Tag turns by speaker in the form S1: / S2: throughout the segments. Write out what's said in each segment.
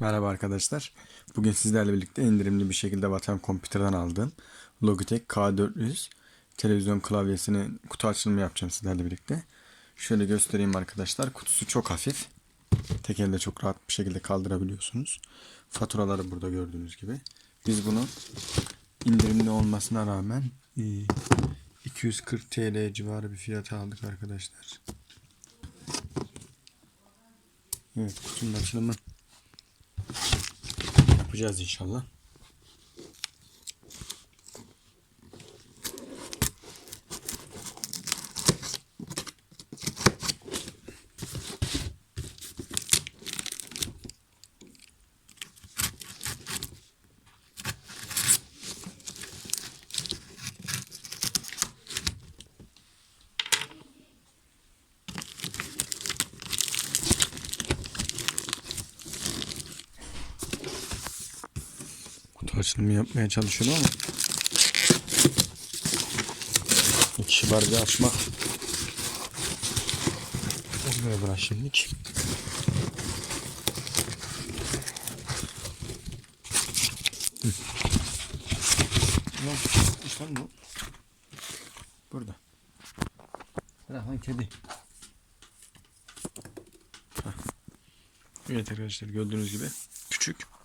S1: Merhaba arkadaşlar. Bugün sizlerle birlikte indirimli bir şekilde Vatan Computer'dan aldığım Logitech K400 televizyon klavyesinin kutu açılımı yapacağım sizlerle birlikte. Şöyle göstereyim arkadaşlar. Kutusu çok hafif. Tek elde çok rahat bir şekilde kaldırabiliyorsunuz. Faturaları burada gördüğünüz gibi. Biz bunu indirimli olmasına rağmen e, 240 TL civarı bir fiyata aldık arkadaşlar. Evet kutunun açılımı yapacağız inşallah. Açılımı yapmaya çalışıyorum ama iki kibarca açmak olmuyor buna şimdilik. Lan bu. Burada. Bırak lan kedi. Evet arkadaşlar gördüğünüz gibi küçük.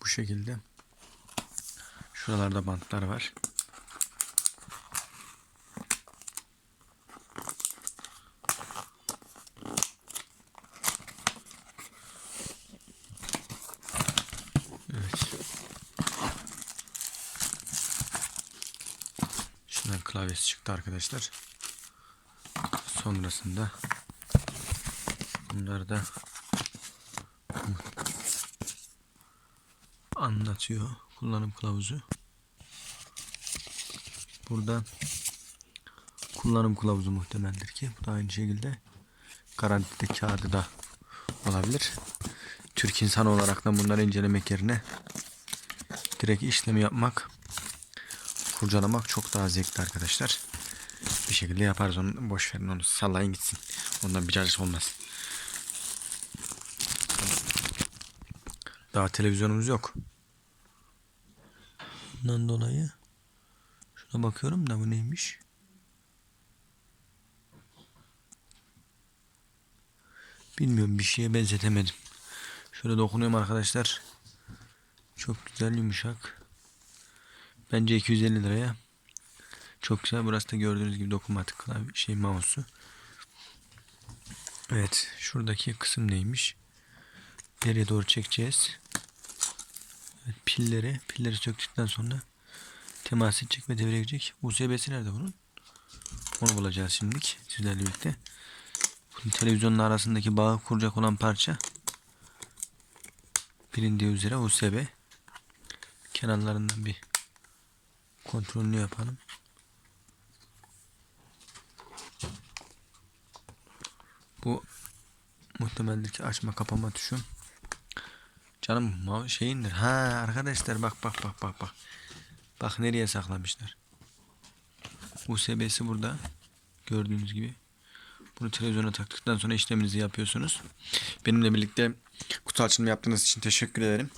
S1: Bu şekilde. Şuralarda bantlar var. Evet. Şundan klavyesi çıktı arkadaşlar. Sonrasında bunlar da anlatıyor kullanım kılavuzu. Burada kullanım kılavuzu muhtemeldir ki bu da aynı şekilde garantide kağıdı da olabilir. Türk insan olarak da bunları incelemek yerine direkt işlemi yapmak kurcalamak çok daha zevkli arkadaşlar. Bir şekilde yaparız onu boş verin onu sallayın gitsin. Ondan bir cacık olmaz. Daha televizyonumuz yok. Bundan dolayı şuna bakıyorum da bu neymiş? Bilmiyorum bir şeye benzetemedim. Şöyle dokunuyorum arkadaşlar. Çok güzel yumuşak. Bence 250 liraya. Çok güzel. Burası da gördüğünüz gibi dokunmatik klavye şey mouse'u. Evet. Şuradaki kısım neymiş? Nereye doğru çekeceğiz? Pilleri, pilleri söktükten sonra temas edecek ve devreye girecek. USB'si nerede bunun? Onu bulacağız şimdilik sizlerle birlikte. Bunun televizyonun arasındaki bağı kuracak olan parça bilindiği üzere USB. Kenarlarından bir kontrolünü yapalım. Bu muhtemeldir ki açma kapama tuşu. Canım şeyindir. Ha arkadaşlar bak bak bak bak bak. Bak nereye saklamışlar. USB'si burada. Gördüğünüz gibi. Bunu televizyona taktıktan sonra işleminizi yapıyorsunuz. Benimle birlikte kutu açılımı yaptığınız için teşekkür ederim.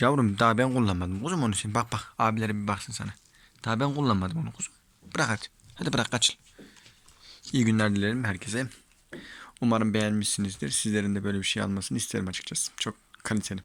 S1: Yavrum daha ben kullanmadım. Kuzum onu için. Bak bak abilere bir baksın sana. Daha ben kullanmadım onu kuzum. Bırak hadi. Hadi bırak kaçıl. İyi günler dilerim herkese. Umarım beğenmişsinizdir. Sizlerin de böyle bir şey almasını isterim açıkçası. Çok kann ich dir